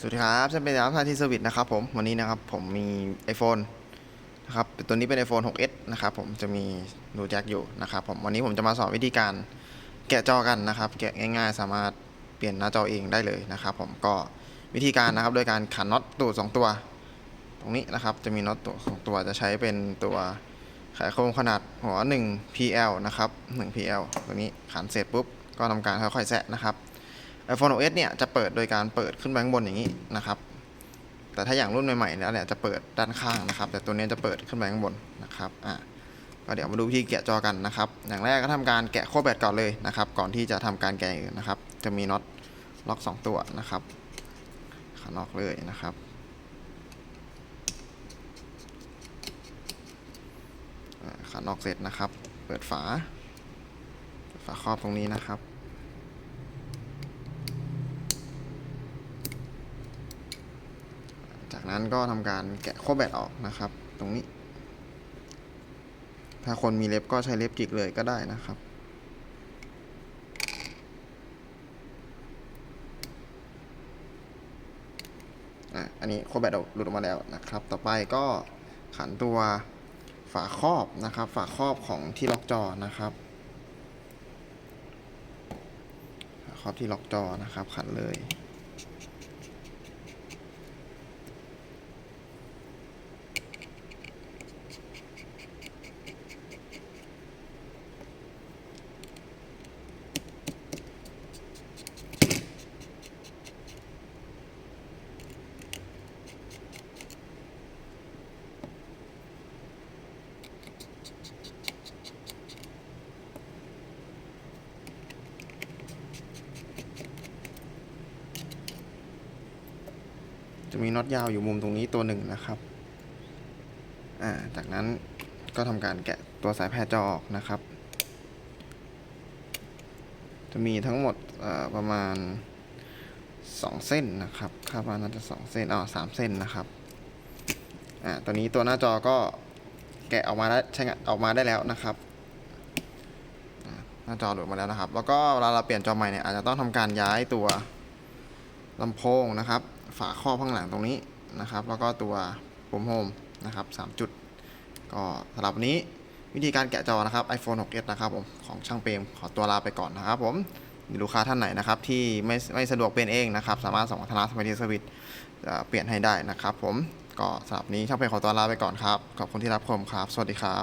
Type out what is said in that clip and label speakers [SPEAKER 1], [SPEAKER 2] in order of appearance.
[SPEAKER 1] สวัสดีครับฉันเป็นร้านที่เซอร์วิสนะครับผม วันนี้นะครับผมมี iPhone นะครับ ตัวนี้เป็น iPhone 6s นะครับผม จะมีรูแจ็คอยู่นะครับผม วันนี้ผมจะมาสอนวิธีการแกะจอกันนะครับ แกะง่ายๆ สามารถเปลี่ยนหน้าจอเองได้เลยนะครับผม ก็วิธีการนะครับ โดยการขันน็อตตูดสองตัว ตรงนี้นะครับ จะมีน็อตตัวสองตัว จะใช้เป็นตัวไขโครงขนาดหัว 1 PL นะครับ 1 PL ตัวนี้ขันเสร็จปุ๊บ ก็ทำการค่อยๆแซะนะครับ iPhone OS เนี่ยจะเปิดโดยการเปิดขึ้นไปข้างบนอย่างนี้นะครับ แต่ถ้าอย่างรุ่นใหม่ๆแล้วเนี่ยจะเปิดด้านข้างนะครับ แต่ตัวนี้จะเปิดขึ้นไปข้างบนนะครับอะก็เดี๋ยวมาดูวิธีแกะจอกันนะครับ อย่างแรกก็ทำการแกะโครแบตก่อนเลยนะครับ ก่อนที่จะทำการแกะอื่นนะครับ จะมีน็อตล็อก 2 ตัวนะครับขานอกเลยนะครับ ขานอกเสร็จนะครับ เปิดฝา ฝาครอบตรงนี้นะครับ จากนั้นก็ทำการแกะโครแบตออกนะครับ ตรงนี้ ถ้าคนมีเล็บก็ใช้เล็บจิกเลยก็ได้นะครับอะอันนี้โครแบตหลุดออกมาแล้วนะครับ ต่อไปก็ขันตัวฝาครอบนะครับ ฝาครอบของที่ล็อกจอนะครับฝาครอบที่ล็อกจอนะครับ ขันเลย จะมีน็อตยาวอยู่มุมตรงนี้ตัวหนึ่งนะครับอ่าจากนั้นก็ทำการแกะตัวสายแพร่จอออกนะครับ จะมีทั้งหมดประมาณ 2 เส้นนะครับคาดว่าน่าจะ 2 เส้นอ๋อสามเส้นนะครับอ่าตัวนี้ตัวหน้าจอก็แกะออกมาได้ใช้งานออกมาได้แล้วนะครับหน้าจอหลุดมาแล้วนะครับ แล้วก็เวลาเราเปลี่ยนจอใหม่เนี่ยอาจจะต้องทำการย้ายตัวลำโพงนะครับ ฝาครอบข้างหลังตรงนี้นะครับ แล้วก็ตัวปุ่มโฮมนะครับ 3 จุด ก็สำหรับวันนี้วิธีการแกะจอนะครับ iPhone 6s นะครับผมของช่างเปรมขอตัวลาไปก่อนนะครับผมมีลูกค้าท่านไหนนะครับที่ไม่ไม่สะดวกเป็นเองนะครับ สามารถส่งทางร้านสมัยดีสวิตเปลี่ยนให้ได้นะครับ ผมก็สำหรับนี้ช่างเปรมขอตัวลาไปก่อนครับขอบคุณที่รับชมครับ สวัสดีครับ